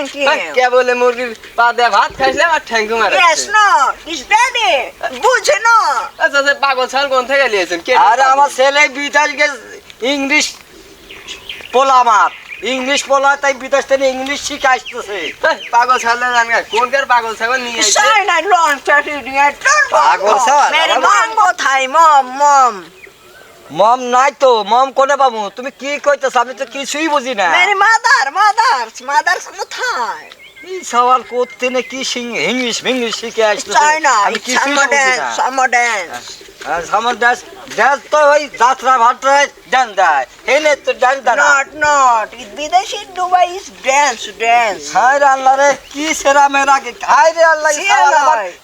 thank you. কে বলে মুরগির পা দিয়ে ভাত খাইছিলাম আর ঠ্যাঙ্কু মারা। Yes, no, it's daddy. বুঝে না। আচ্ছা আচ্ছা পাগল ছাল কোন থেকে নিয়েছেন? কে আরে আমার ছেলে বিদেশ গেছে ইংলিশ পোলা আমার। ইংলিশ পোলা তাই বিদেশ থেকে ইংলিশ শিখে আসতেছে। এই, পাগল ছাল আমি আর কোন কার পাগল ছাগল নিয়ে idiot. পাগল মেরে আমার- মম মম মম নাই তো মম কোনে বাবু তুমি কি কইতেছ? আমি তো কিছুই বুঝি না। মাদার মাদার মাদার কোথায় এই সওয়াল করতে না কি সিং- ইংলিশ ইংলিশ শিখে আসতো চাই না আমি কিছুই বুঝি না। না তো ওই যাত্রা ডান দেয়। এনে তো ডান নট নট বিদেশি দুবাই ইজ ড্যান্স ড্যান্স হায় রে আল্লাহ রে কি সেরা মেরা কে হায় রে আল্লাহ।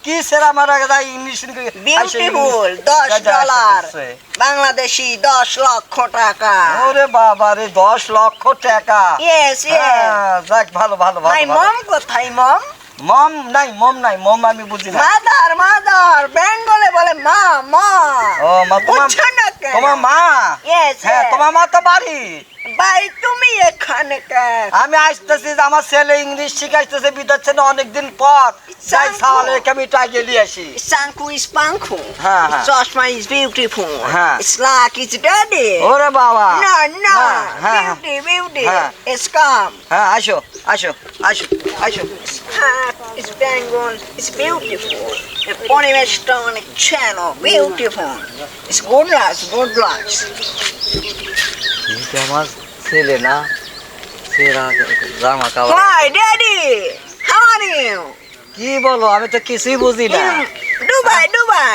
কি সেরা মেরা কে তাই ইংলিশ বিউটিফুল দশ ডলার বাংলাদেশি দশ লক্ষ টাকা। ওরে বাবা রে দশ লক্ষ টাকা। ইয়েস ইয়েস হ্যাঁ, যাক ভালো ভালো ভালো মাই। মম কোথায় মম? মম নাই মম নাই মম আমি বুঝি না। মাদার মাদার বেঙ্গলে বলে মা মা ও মা তোমার না কেন তোমার মা ইয়েস হ্যাঁ তোমার মা তো বাড়ি তুমি এখানে কেন আমি আসতেছি যে আমার ছেলে ইংলিশ শিখাইতেছে বিদেশ থেকে অনেকদিন পর সালে আমি টাইগে আসি is Panku. হ্যাঁ, হ্যাঁ। Joshua is beautiful. হ্যাঁ। It's like it's daddy. ওরে বাবা। Beauty, beauty. হ্যাঁ। It's calm. হ্যাঁ আসো আসো আসো আসো It's hot. It's Bengal. It's beautiful. The Ponimer Stone channel. Beautiful. It's good looks, good looks. কিন্তু আমার ছেলে না সেরা জামা কাপড় Hi, daddy. How are you? কি বলো আমি তো কিছুই বুঝি না Mm, Dubai,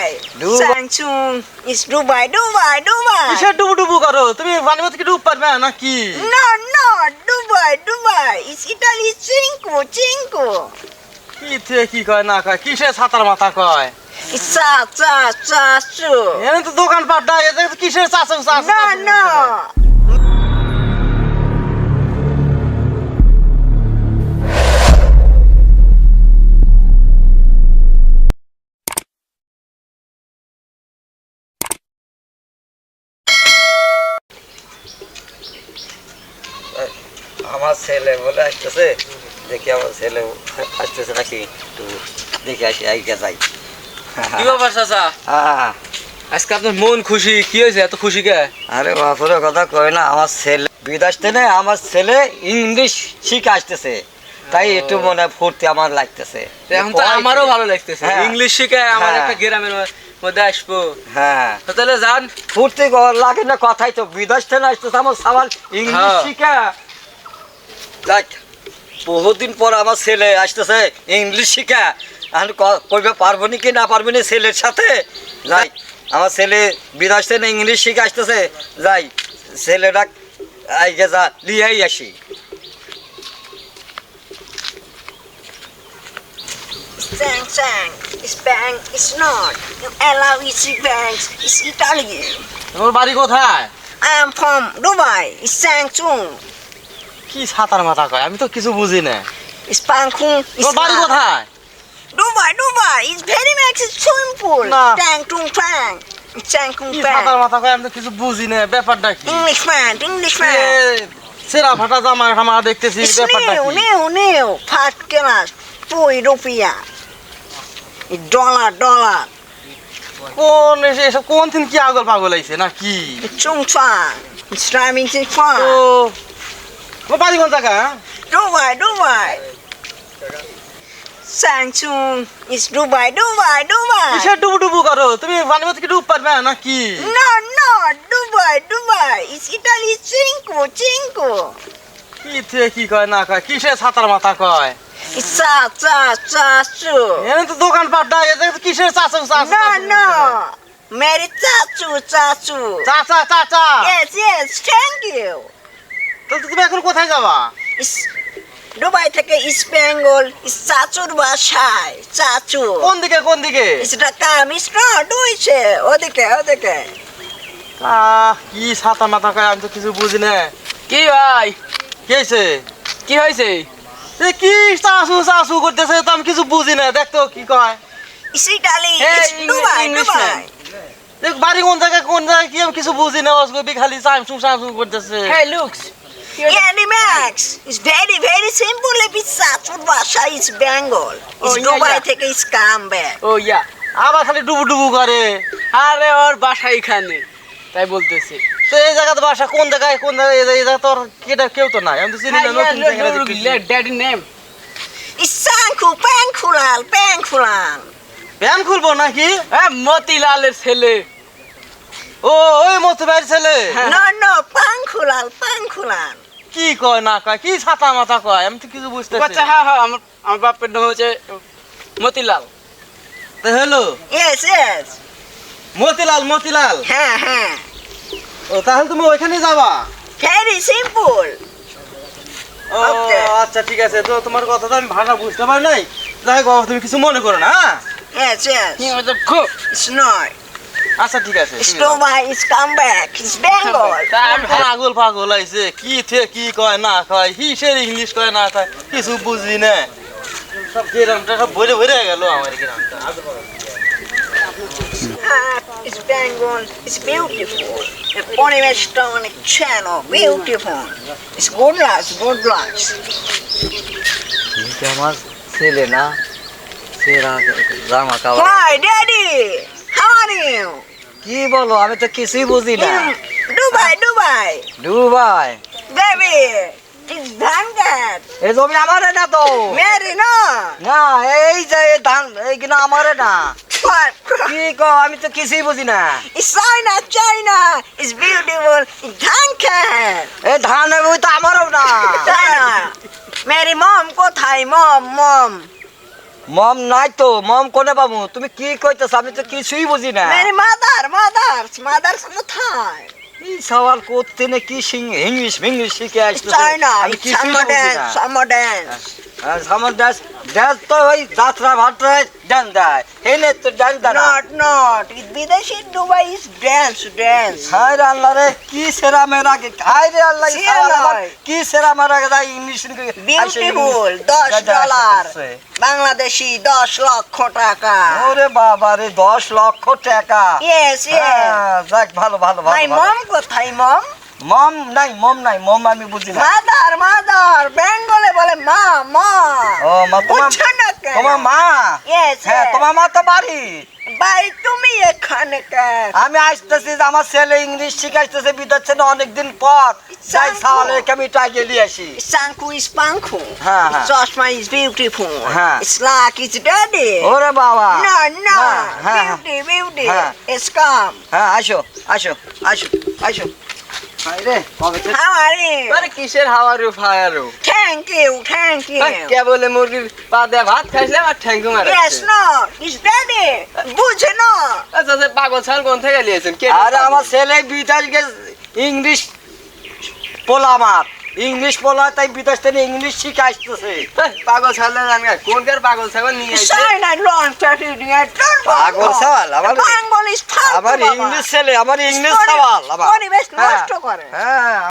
Dubai. Samsung is Dubai, Dubai, Dubai. কিসের ডুবু ডুবু করো তুমি পানির মধ্যে কি ডুব পারবে নাকি No, no, Dubai, Dubai. It's Italy, Cinco, Cinco. কি থেকে কি কয় না কয় কিসের ছাতার মাথা কয় sa, sa, su. এনে তো দোকান পাড্ডা এতে তো কিসের চাচা চাচা No, no. আমার ছেলে বলে আসতেছে দেখি আমার ছেলে আসতেছে নাকি? একটু দেখে আসি আইকে যাই। কি ব্যাপার চাচা? আজকে আপনার মন খুশি? কি হয়েছে এত খুশি কে আরে বাপুরের কথা কয় না আমার ছেলে বিদেশ থেকে আমার ছেলে ইংলিশ শিখে আসতেছে। তাই একটু মনে ফুর্তি আমার লাগতেছে। এখন তো আমারও ভালো লাগতেছে। হ্যাঁ। ইংলিশ শিখে আমার হ্যাঁ। একটা গ্রামের মধ্যে আসব। হ্যাঁ। তাহলে যান। ফুর্তি লাগে না কথাই তো বিদেশ থেকে আসতেছে আমার ইংলিশ। শিখা। যাক বহুদিন পর আমার ছেলে আসতেছে ইংলিশ শিখা আমি ক- কইবে পারব নি কি না পারব নি ছেলের সাথে যাই আমার ছেলে বিদেশ থেকে ইংলিশ শিখে আসতেছে যাই ছেলেটা আইগে যা লিয়াই আসি Sang, sang. It's bang, it's not. You allow it's Italian. তোমার বাড়ি কোথায় I am from Dubai. It's Samsung. কি সাতার মাথা কয়? আমি তো কিছু বুঝি না। স্পাংকুং বাড়ি কোথায়? Dubai Dubai is very max is swim pool ট্যাং টুং ট্যাং চ্যাংকুং সাতার মাথা কয়? আমি তো কিছু বুঝি না ব্যাপারটা কি? ইংলিশ ম্যান্ড ইংলিশ ম্যান্ড সেরা ফাটা জামা ঘামা দেখতেছি ব্যাপারটা কি? নে নে ফাট কেমাস তুই রুপিয়া ডলার ডলার কোন এসব কি আগল পাগল আইছে নাকি চুং চা শ্রামিং চিং ফা far. তোমার বাড়ি কোন জায়গা হ্যাঁ? Dubai, Dubai. Samsung. It's Dubai, Dubai, Dubai. কিসের ডুবু ডুবু করো তুমি পানির মধ্যে কি ডুব পারবে না No, no, Dubai, Dubai. It's Italy, Cinco, Cinco. কি থেকে কি কয় না কয় কিসের ছাতার মাথা কয় It's sa, sa, sa, su. এনে তো দোকান পাড্ডা এতে তো কিসের চাচা চাচা No, no. Mary Chachu, Chachu. চাচা চাচা Yes, yes, thank you. তো তুমি এখন কোথায় যাবা? It's থেকে Bengal. It's চাচুর বাসায় চাচু। কোন দিকে কোন দিকে? It's ঢাকা মিশ্র দুইছে ওদিকে ওদিকে। আহ, কি ছাতা মাথা কয় আমি তো কিছু বুঝি না। কি ভাই? কি হয়েছে কি হয়েছে এ কি চাচু চাচু করতেছে তো আমি কিছু বুঝি না দেখতো কি কয়। Dubai, English Dubai. man. দেখ বাড়ি কোন জায়গায় কোন জায়গায় কি আমি কিছু বুঝি না অসগবি খালি সামসুং সামসুং করতেছে। হ্যাঁ looks. Andy Max is very very simple if it's Satur Basha is Bengal. It's Oh, yeah, Dubai yeah. থেকে is come back. ও ইয়া আবার খালি ডুবু ডুবু করে আরে ওর বাসা এখানে তাই বলতেছে তো এই জায়গাতে বাসা কোন জায়গায় কোন জায়গায় এই জায়গায় তোর কেটা কেউ তো নাই আমি তো চিনি না নতুন দেখতেছি। Daddy name It's Pankulal. Pan খুলবো নাকি হ্যাঁ মতিলালের ছেলে ও ওই মতো ভাইয়ের ছেলে হ্যাঁ। No no Pankulal Pankulal. কি কয় না কয় কি ছাতা মাথা কয়? আমি তো কিছু বুঝতে আচ্ছা হ্যাঁ হ্যাঁ আমার আমার বাপের নাম হচ্ছে মতিলাল। তো hello Yes yes. Motilal Motilal? হ্যাঁ হ্যাঁ। ও তাহলে তুমি ওইখানে যাবা? Very simple. ও আচ্ছা ঠিক আছে। তো তোমার কথা তো আমি ভাষা বুঝতে পারি নাই। যাই বাবা, তুমি কিছু মনে করো না হ্যাঁ? কি হচ্ছে খুব। It's not. আচ্ছা ঠিক আছে back. It's Bengal. তা আমি ভালো- পাগল পাগল আইছে কি থে কি কয় না কয় হিসের ইংলিশ কয় না কয় কিছু বুঝি না সব গ্রামটা সব ভরে ভরে গেল আমার গ্রামটা Ah, it's Bengal. It's beautiful. The পরিবেশটা channel. Beautiful. It's good luck. Good luck. আমার ছেলে না জামা কাপড় কি বলো? আমি তো কিছুই বুঝি না। Dubai Dubai. বেবি এই না না এই যে ধান এইগুলো আমারে না। কি কো আমি তো কিছুই বুঝি না। ইসাইনা চাইনা ইজ বিউটিফুল ধানকে এ ধান ওই আমারও না। মেরি মম কোথায়? মম মম মম নাই তো মম কোনে পাবো তুমি কি কইতেছ? আমি তো কিছুই বুঝি না। মাদার মাদার মাদার কোথায়? এই সওয়াল করতে না কি সিং ইংলিশ ইংলিশ শিখে আসতেছে? না। আমি It's সামার ডান্স ডান্স তো ওই যাত্রা ভাত্রায় ডান দেয় এনে তো ডান দেয় না Not, not. বিদেশি Dubai is dance, dance. হায় রে আল্লাহ রে কি সেরা মেরা কে হায় রে আল্লাহ। কি সেরা মেরা কে তাই ইংলিশ Beautiful. দশ ডলার বাংলাদেশি দশ লক্ষ টাকা ওরে বাবা রে দশ লক্ষ টাকা ইয়েস ইয়েস হ্যাঁ, যাক ভালো ভালো মাই ভালো ভালো। মম কোথায় মম মম নাই মম নাই মম আমি বুঝি না মাদার মাদার বেঙ্গলে বলে মা মা। ও মা তোমার না? তোমার মা? হ্যাঁ তোমার মা তো বাড়ি। ভাই তুমি এখানে আমি আসতেছি আমার ছেলে ইংলিশ শিখাইতেছে না অনেকদিন পর। Sanku. সাওয়ালের আমি টাইগে নিয়ে আসি। সাংকু ইস পাংকু হ্যাঁ, হ্যাঁ। চশমা ইজ বিউটিফুল হ্যাঁ। ইটস লাক ইটস ড্যাডি ওরে বাবা। না না হ্যাঁ। বিউটি বিউটি হ্যাঁ। কাম হ্যাঁ আসো আসো আসো আসো। কিসের হাওয়ারু ফায়ারু থ্যাংক ইউ থ্যাংক ইউ কে বলে মুরগির পা দিয়ে ভাত খাইছিলাম আর মারা. বুঝে না। আচ্ছা আচ্ছা পাগল ছাল কোন থেকে নিয়েছেন? কে আরে আমার ছেলে গেছে ইংলিশ পোলা আমার ইংলিশ বলা তাই বিদেশ থেকে ইংলিশ শিখে আসতেছে। হেই, পাগল জান কোন কোনকার পাগল ছাগল নিয়ে. পাগল ছাগল আমার- আমার। ইংলিশ ছেলে আমার ইংলিশ ছাগল আমার। পরিবেশ হ্যাঁ, নষ্ট করে। হ্যাঁ।